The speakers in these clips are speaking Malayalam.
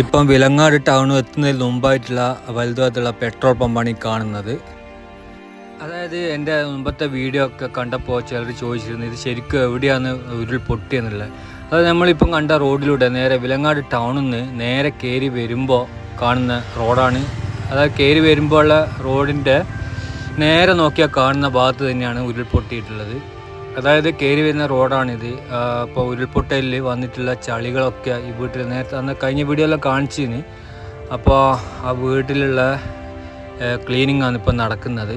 ഇപ്പം വിലങ്ങാട് ടൗൺ എത്തുന്നതിന് മുമ്പായിട്ടുള്ള വലുതായിട്ടുള്ള പെട്രോൾ പമ്പാണ് ഈ കാണുന്നത്. അതായത് എന്റെ മുമ്പത്തെ വീഡിയോ ഒക്കെ കണ്ടപ്പോൾ ചിലർ ചോദിച്ചിരുന്നു ഇത് ശരിക്കും എവിടെയാണ് ഉരുൾ പൊട്ടിയെന്നുള്ളത് അത് നമ്മളിപ്പം കണ്ട റോഡിലൂടെ നേരെ വിലങ്ങാട് ടൗണിൽ നിന്ന് നേരെ കയറി വരുമ്പോൾ കാണുന്ന റോഡാണ്. അതായത് കയറി വരുമ്പോൾ ഉള്ള റോഡിന്റെ നേരെ നോക്കിയാൽ കാണുന്ന ഭാഗത്ത് തന്നെയാണ് ഉരുൾപൊട്ടിയിട്ടുള്ളത് അതായത് കയറി വരുന്ന റോഡാണിത്. അപ്പോൾ ഉരുൾപൊട്ടലിൽ വന്നിട്ടുള്ള ചളികളൊക്കെ ഈ വീട്ടിൽ നേരത്തെ അന്ന് കഴിഞ്ഞ വീഡിയോയിലും കാണിച്ചിന്. അപ്പോൾ ആ വീട്ടിലുള്ള ക്ലീനിങ് ആണ് ഇപ്പോൾ നടക്കുന്നത്.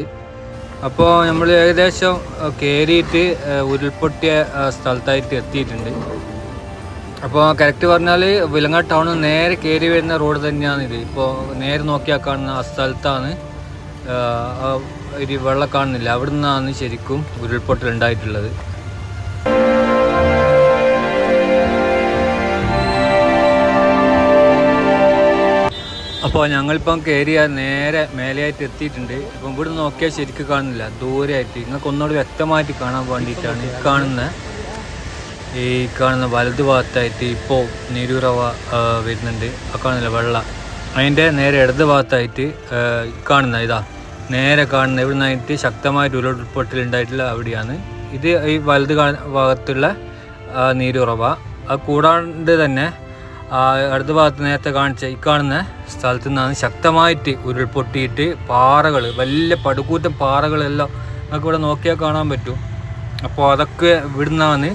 അപ്പോൾ നമ്മൾ ഏകദേശം കയറിയിട്ട് ഉരുൾപൊട്ടിയ സ്ഥലത്തായിട്ട് എത്തിയിട്ടുണ്ട്. അപ്പോൾ കറക്റ്റ് പറഞ്ഞാൽ വിലങ്ങാട് ടൗണിൽ നേരെ കയറി വരുന്ന റോഡ് തന്നെയാണ് ഇത് ഇപ്പോൾ നേരെ നോക്കിയാൽ കാണുന്ന ആ സ്ഥലത്താണ് ഒരു വെള്ളം കാണുന്നില്ല. അവിടെ നിന്നാണ് ശരിക്കും ഉരുൾപൊട്ടൽ ഉണ്ടായിട്ടുള്ളത്. അപ്പോൾ ഞങ്ങളിപ്പം കയറിയ നേരെ മേലെയായിട്ട് എത്തിയിട്ടുണ്ട്. അപ്പം ഇവിടെ നോക്കിയാൽ ശരിക്കും കാണുന്നില്ല. ദൂരെയായിട്ട്. നിങ്ങൾക്ക് ഒന്നുകൂടി വ്യക്തമായിട്ട് കാണാൻ വേണ്ടിയിട്ടാണ് ഈ കാണുന്ന ഈ കാണുന്ന വലതു ഭാഗത്തായിട്ട് ഇപ്പോൾ നീരൂറവ വരുന്നുണ്ട്. ആ കാണുന്നില്ല വെള്ള. അതിന്റെ നേരെ ഇടത് ഭാഗത്തായിട്ട് കാണുന്ന ഇതാ നേരെ കാണുന്ന ഇവിടെ നിന്നായിട്ട് ഉരുൾപൊട്ടൽ ഉണ്ടായിട്ടുള്ള അവിടെയാണ്. ഇത് ഈ വലത് ഭാഗത്തുള്ള നീരുറവ. അത് കൂടാണ്ട് തന്നെ അടുത്ത ഭാഗത്ത് നേരത്തെ കാണിച്ച ഈ കാണുന്ന സ്ഥലത്തു നിന്നാണ് ശക്തമായിട്ട് ഉരുൾപൊട്ടിയിട്ട് പാറകൾ വലിയ പടുകൂറ്റൻ പാറകളെല്ലാം നമുക്ക് ഇവിടെ നോക്കിയാൽ കാണാൻ പറ്റും. അപ്പോൾ അതൊക്കെ ഇവിടുന്നാണ്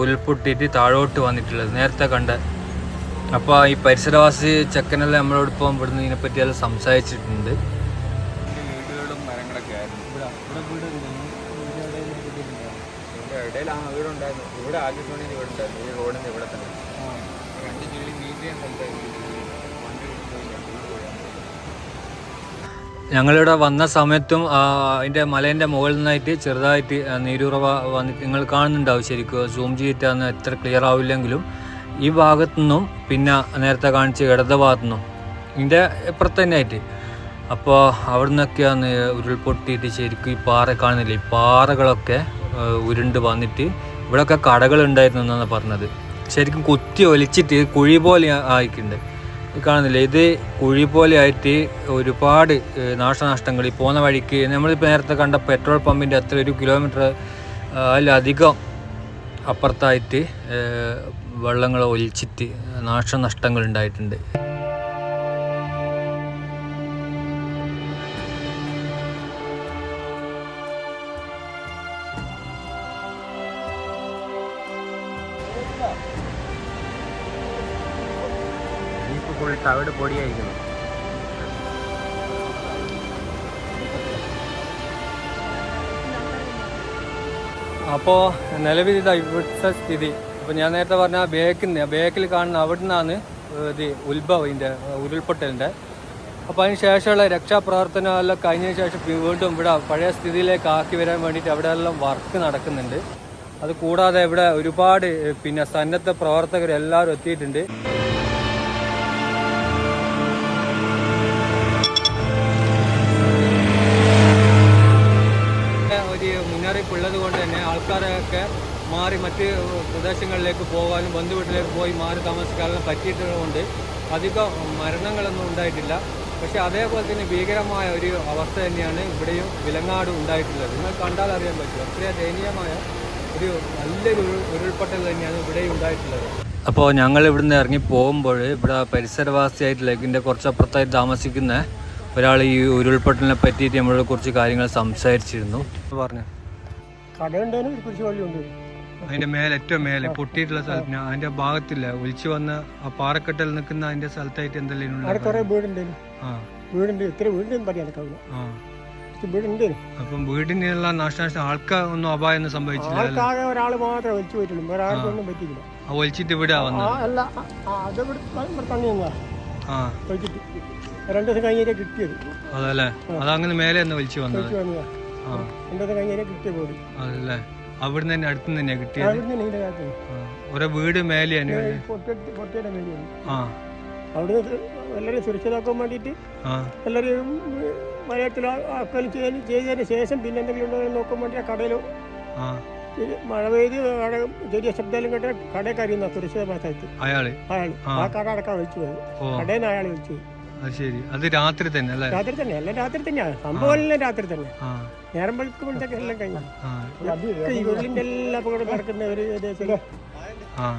ഉരുൾപൊട്ടിയിട്ട് താഴോട്ട് വന്നിട്ടുള്ളത്. നേരത്തെ കണ്ട അപ്പോൾ ഈ പരിസരവാസി ചെക്കനെല്ലാം നമ്മളോടൊപ്പം ഇവിടുന്ന് ഇതിനെ സംസാരിച്ചിട്ടുണ്ട്. വീടുകളും സംസാരിച്ചിട്ടുണ്ട് ഞങ്ങളിവിടെ വന്ന സമയത്തും അതിന്റെ അതിന്റെ മലേന്റെ മുകളിൽ നിന്നായിട്ട് ചെറുതായിട്ട് നീരുറവ വന്നിട്ട് നിങ്ങൾ കാണുന്നുണ്ടാവും ശരിക്കും. സൂം ചെയ്തിട്ടാന്ന് എത്ര ക്ലിയർ ആവില്ലെങ്കിലും. ഈ ഭാഗത്തു നിന്നും പിന്നെ നേരത്തെ കാണിച്ച ഇടത് ഭാഗത്തു നിന്നും ഇതിന്റെ ഇപ്പുറത്ത് തന്നെയായിട്ട്. അപ്പോൾ അവിടെ നിന്നൊക്കെയാണ് ഉരുൾപൊട്ടിയിട്ട് ശരിക്കും ഈ പാറ കാണുന്നില്ല? ഈ പാറകളൊക്കെ ഉരുണ്ട് വന്നിട്ട് ഇവിടെയൊക്കെ കടകൾ ഉണ്ടായിരുന്നു എന്നാണ് പറഞ്ഞത്. ശരിക്കും കുത്തി ഒലിച്ചിട്ട് കുഴി പോലെ ആയിട്ടുണ്ട്. കാണുന്നില്ല? ഇത് കുഴി പോലെ ആയിട്ട് ഒരുപാട് നാശനഷ്ടങ്ങൾ. ഈ പോകുന്ന വഴിക്ക് നമ്മളിപ്പോൾ നേരത്തെ കണ്ട പെട്രോൾ പമ്പിന്റെ അത്ര ഒരു കിലോമീറ്റർ അതിലധികം അപ്പുറത്തായിട്ട് വെള്ളങ്ങൾ ഒലിച്ചിട്ട് നാശനഷ്ടങ്ങൾ ഉണ്ടായിട്ടുണ്ട്. ഫുൾ തവിട് പൊടിയായിരിക്കുന്നു അപ്പോൾ നിലവിൽ ഇതാ ഇവിടുത്തെ സ്ഥിതി. അപ്പോൾ ഞാൻ നേരത്തെ പറഞ്ഞ ആ നിന്ന് ബേക്കിൽ കാണുന്ന അവിടെ നിന്നാണ് ഇത് ഉത്ഭവം ഇതിന്റെ ഉരുൾപൊട്ടലിന്റെ അപ്പോൾ അതിന് ശേഷമുള്ള രക്ഷാപ്രവർത്തനം എല്ലാം കഴിഞ്ഞതിന് ശേഷം വീണ്ടും ഇവിടെ പഴയ സ്ഥിതിയിലേക്ക് ആക്കി വരാൻ വേണ്ടിയിട്ട് അവിടെ എല്ലാം വർക്ക് നടക്കുന്നുണ്ട്. അത് കൂടാതെ ഇവിടെ ഒരുപാട് പിന്നെ സന്നദ്ധ പ്രവർത്തകർ എല്ലാവരും എത്തിയിട്ടുണ്ട്. മാറി മറ്റ് പ്രദേശങ്ങളിലേക്ക് പോകാനും ബന്ധുവീട്ടിലേക്ക് പോയി മാറി താമസിക്കാനും പറ്റിയിട്ടുള്ളതുകൊണ്ട് അധികം മരണങ്ങളൊന്നും ഉണ്ടായിട്ടില്ല. പക്ഷെ അതേപോലെ തന്നെ ഭീകരമായ ഒരു അവസ്ഥ തന്നെയാണ് ഇവിടെയും വിലങ്ങാട് ഉണ്ടായിട്ടുള്ളത്. നിങ്ങൾ കണ്ടാൽ അറിയാൻ പറ്റും. അത്ര ദയനീയമായ ഒരു നല്ലൊരു ഉരുൾ- ഉരുൾപൊട്ടൽ തന്നെയാണ് ഇവിടെയും ഉണ്ടായിട്ടുള്ളത്. അപ്പോൾ ഞങ്ങൾ ഇവിടുന്ന് ഇറങ്ങി പോകുമ്പോൾ ഇവിടെ പരിസരവാസിയായിട്ടുള്ള ഇതിന്റെ കുറച്ചപ്പുറത്തായി താമസിക്കുന്ന ഒരാൾ ഈ ഉരുൾപൊട്ടലിനെ പറ്റിയിട്ട് നമ്മളോട് കുറച്ച് കാര്യങ്ങൾ സംസാരിച്ചിരുന്നു. പറഞ്ഞു കടയുണ്ടായിരുന്നു കുറച്ച് കുരിശ് പള്ളിയുണ്ട് അതിന്റെ മേലെ ഏറ്റവും മേലെ പൊട്ടിയിട്ടുള്ള സ്ഥലത്തിന് അതിന്റെ ഭാഗത്തില്ല. ഒലിച്ചു വന്ന ആ പാറക്കെട്ടൽ നിൽക്കുന്ന അതിന്റെ സ്ഥലത്തായിട്ട് എന്തെല്ലാം വീടുണ്ടേനും ആ. വീടുണ്ട്. ഇത്ര വീടുണ്ടെന്ന് പറയാൻ കവിത ആ. അപ്പം വീടിനുള്ള നാശനാശം ആൾക്കാർ ഒന്നും അപായം സംഭവിച്ചില്ല? ഒരാൾ മാത്രമേ പോയിട്ടുള്ളൂ. ഒരാൾക്കൊന്നും പറ്റിയില്ല ഒലിച്ചിട്ട് ഇവിടെ അല്ല അത് ആ. രണ്ടു ദിവസം കിട്ടിയത്. അതല്ലേ? അതങ്ങനെ മേലെ ഒന്ന് വലിച്ചു വന്നത്? ആ. രണ്ടു ദിവസം കഴിഞ്ഞേ കിട്ടിയ പോലും അതല്ലേ? അവിടുന്ന് തന്നെ അടുത്ത് തന്നെയാ കിട്ടിയത്? അവിടുന്ന് കാലത്ത്. ഒരു വീട് മേലെയാണ് പൊട്ടിയിട്ട് പൊട്ടിയുടെ മേലെയാണ് ആ. അവിടുന്ന് എല്ലാവരെയും സുരക്ഷിതാക്കാൻ വേണ്ടിയിട്ട് ആ. എല്ലാവരെയും മലയാളത്തിൽ ആക്കാനും ചെയ്യാനും ചെയ്തതിന് ശേഷം പിന്നെ എന്തെങ്കിലും ഉണ്ടോ എന്ന് നോക്കാൻ വേണ്ടി ആ കടയിൽ ആ. മഴ പെയ്ത് കട ചെറിയ ശബ്ദം കേട്ട കടയിൽ കരയുന്ന സുരക്ഷിതമായ സ്ഥലത്ത്. അയാൾ? അയാൾ ആ. കട അടക്കാൻ വിളിച്ചു പോയി. കടയിൽ നിന്ന് അയാൾ വിളിച്ചു പോയി. അത് ശരി. അത് രാത്രി തന്നെ അല്ലേ? രാത്രി തന്നെ. എല്ലാം രാത്രി തന്നെയാണ്. സംഭവം എല്ലാം രാത്രി തന്നെ. നേരം വെളുക്കുമ്പോഴത്തേക്ക് എല്ലാം കഴിഞ്ഞു. ഈ ഉരുളിന്റെ എല്ലാ അപകടം നടക്കുന്ന ഒരു ദിവസം.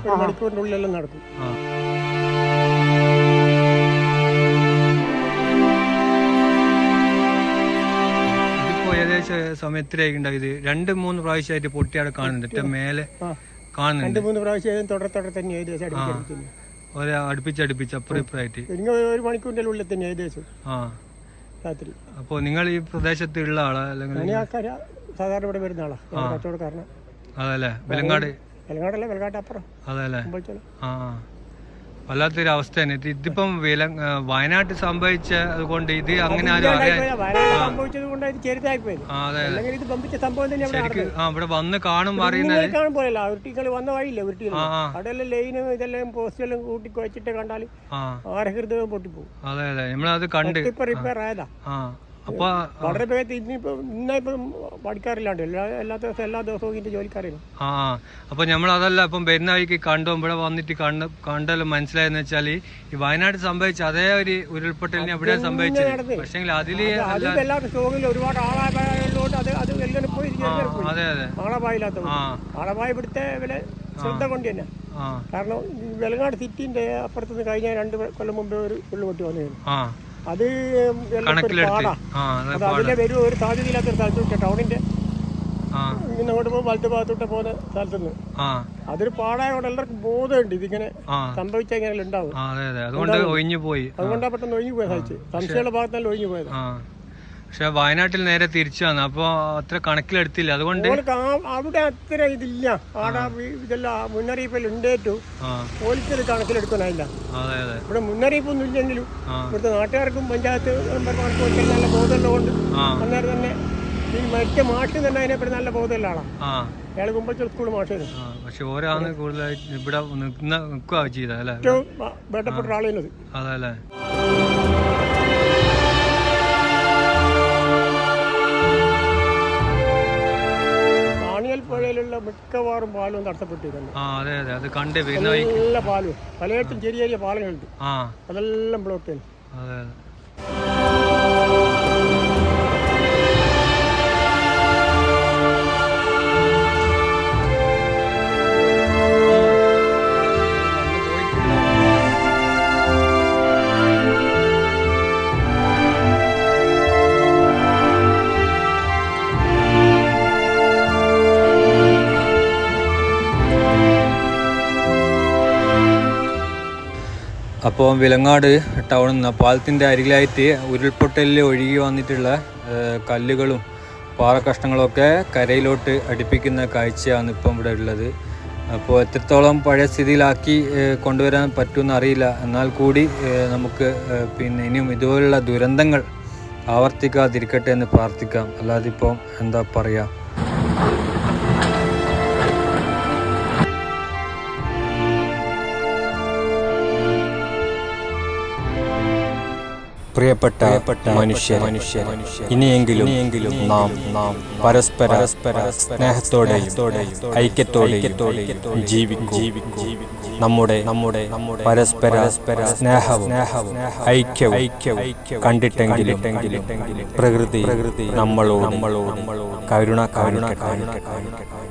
ഒരു മണിക്കൂറിന്റെ ഉള്ളിലെല്ലാം നടക്കും. ഏകദേശം സമയത്തിലേക്കുണ്ടാവും ഇത്. രണ്ട് മൂന്ന് പ്രാവശ്യമായിട്ട് പൊട്ടിയാടെ കാണുന്നുണ്ട്. മേലെ കാണുന്നുണ്ട്. രണ്ട് മൂന്ന് പ്രാവശ്യം തുടർ തുടർ തന്നെ ഒരേ അടുപ്പിച്ചടുപ്പിച്ച് അപ്പുറം ഇപ്പുറമായിട്ട് എനിക്ക് ഒരു മണിക്കൂറിന്റെ ഉള്ളിൽ തന്നെ ഏകദേശം. ആ. രാത്രി. അപ്പോൾ നിങ്ങൾ ഈ പ്രദേശത്ത് ഉള്ള ആളാ അല്ലെങ്കിൽ ഞാൻ ആൾക്കാർ സാധാരണ ഇവിടെ വരുന്ന ആളാ. കച്ചവടക്കാരനാണ് അതല്ലേ. വെലങ്ങാട്. വെലങ്ങാടല്ല വെലങ്ങാട്ട് അപ്പുറം അതല്ലേ ആ. വല്ലാത്തൊരു അവസ്ഥ തന്നെ. ഇത് ഇതിപ്പം വില വയനാട്ടിൽ സംഭവിച്ച അതുകൊണ്ട് ഇത് അങ്ങനെ ആരും അറിയാൻ ആ. ഇവിടെ വന്ന് കാണും അറിയുന്നത് അതെ അതെ. നമ്മളത് കണ്ട്. ഇപ്പൊ റിപ്പയർ ആയതാ. ആ. അപ്പൊ വളരെ വേഗത്തിൽ ഇന്നിപ്പോ ഇന്നിപ്പം പഠിക്കാറില്ലാണ്ട് എല്ലാ എല്ലാ ദിവസവും എല്ലാ ദിവസവും ഇതിന്റെ ജോലിക്കാരാണ് ആ. അപ്പൊ നമ്മൾ അതല്ല ഇപ്പം വരുന്ന വഴിക്ക് കണ്ടു ഇവിടെ വന്നിട്ട് കണ്ട് കണ്ടല്ലോ മനസ്സിലായെന്ന് വെച്ചാൽ ഈ വയനാട് സംഭവിച്ച അതേ ഒരു ഉരുൾപൊട്ടലിന് എവിടെ സംഭവിച്ചത്? പക്ഷെ പക്ഷെങ്കിൽ അതിൽ അത് വല്ലാത്ത സ്റ്റോക്കിൽ ഒരുപാട് ആളായതുകൊണ്ട് അത് അത് എല്ലാം പോയി ആ, അതെ അതെ. ആളപായില്ലാത്ത ആളപായ ഇവിടുത്തെ വില ശ്രദ്ധ കൊണ്ട് തന്നെ. കാരണം വെലങ്ങാട് സിറ്റിന്റെ അപ്പുറത്തുനിന്ന് കഴിഞ്ഞ രണ്ട് കൊല്ലം മുമ്പേ ഒരു ഉള്ളുപൊട്ടി വന്നിരുന്നു. ആ. അത് ഒരു അത് അതിലെ വരും ഒരു സാധ്യതയില്ലാത്തൊരു സ്ഥലത്ത് വെച്ചാൽ ടൗണിന്റെ ഇങ്ങനെ അങ്ങോട്ട് പോകും വലത്ത് ഭാഗത്തോട്ട് പോകുന്ന സ്ഥലത്ത് നിന്ന് അതൊരു പാടായതുകൊണ്ട് എല്ലാവർക്കും ബോധമുണ്ട് ഇതിങ്ങനെ സംഭവിച്ചാൽ ഇങ്ങനെ ഉണ്ടാവും. അതുകൊണ്ട് പെട്ടെന്ന് ഒഴിഞ്ഞു പോയത് സംശയമുള്ള ഭാഗത്തല്ല ഒഴിഞ്ഞു പോയത്. പക്ഷെ വയനാട്ടിൽ നേരെ തിരിച്ചു വന്നു. അപ്പൊ അത്ര കണക്കിലെടുത്തില്ല. അതുകൊണ്ട് അവിടെ അത്ര ഇതില്ല. ആടെ ഇതെല്ലാം മുന്നറിയിപ്പിൽ ഉണ്ടേറ്റു. പോലീസിൽ അതെ ഇവിടെ മുന്നറിയിപ്പൊന്നും ഇല്ലെങ്കിലും ഇവിടുത്തെ നാട്ടുകാർക്കും പഞ്ചായത്ത് മെമ്പർമാർക്കും ഒക്കെ നല്ല ബോധമുള്ളതുകൊണ്ട് അന്നേരം തന്നെ ഈ മരിച്ച മാഷ് തന്നെ അതിനെപ്പറ്റി നല്ല ബോധമുള്ള ആളാണ് അയാൾ കുമ്പച്ചൽ സ്കൂൾ ആ. പക്ഷെ ഓരോന്ന് കൂടുതലായിട്ട് ഇവിടെ നിൽക്കുന്ന നിൽക്കുക ചെയ്ത അല്ലേ? ഏറ്റവും ആ, വേണ്ടപ്പെട്ട അതല്ലേ മിക്കവാറും പാലും തടസ്സപ്പെട്ടിരുന്നു ആ അതെ അതെ അത് കണ്ട് വരുന്ന വഴി എല്ലാ പാലും. പലയിടത്തും ചെറിയ ചെറിയ പാലങ്ങളുണ്ട് ആ. അതെല്ലാം ബ്ലോക്ക് അതെ. അപ്പോൾ വിലങ്ങാട് ടൗണിൽ നിന്ന് പാലത്തിന്റെ അരികിലായിട്ട് ഉരുൾപൊട്ടലിൽ ഒഴുകി വന്നിട്ടുള്ള കല്ലുകളും പാറക്കഷ്ണങ്ങളൊക്കെ കരയിലോട്ട് അടുപ്പിക്കുന്ന കാഴ്ചയാണ് ഇപ്പം ഇവിടെ ഉള്ളത്. അപ്പോൾ എത്രത്തോളം പഴയ സ്ഥിതിയിലാക്കി കൊണ്ടുവരാൻ പറ്റുമെന്ന് അറിയില്ല. എന്നാൽ കൂടി നമുക്ക് പിന്നെ ഇനിയും ഇതുപോലുള്ള ദുരന്തങ്ങൾ ആവർത്തിക്കാതിരിക്കട്ടെ എന്ന് പ്രാർത്ഥിക്കാം. അല്ലാതെ ഇപ്പം എന്താ പറയുക പ്രിയപ്പെട്ട മനുഷ്യ മനുഷ്യ ഇനിയെങ്കിലും നാം നാം പരസ്പര പരസ്പര സ്നേഹത്തോടെയും ഐക്യത്തോടെയും ജീവിക്കും. നമ്മുടെ നമ്മുടെ നമ്മുടെ പരസ്പര സ്നേഹവും ഐക്യവും ഐക്യവും കണ്ടിട്ടെങ്കിലും പ്രകൃതി പ്രകൃതി നമ്മളോട് നമ്മളോ കരുണ കരുണ കാണിക്കട്ടെ.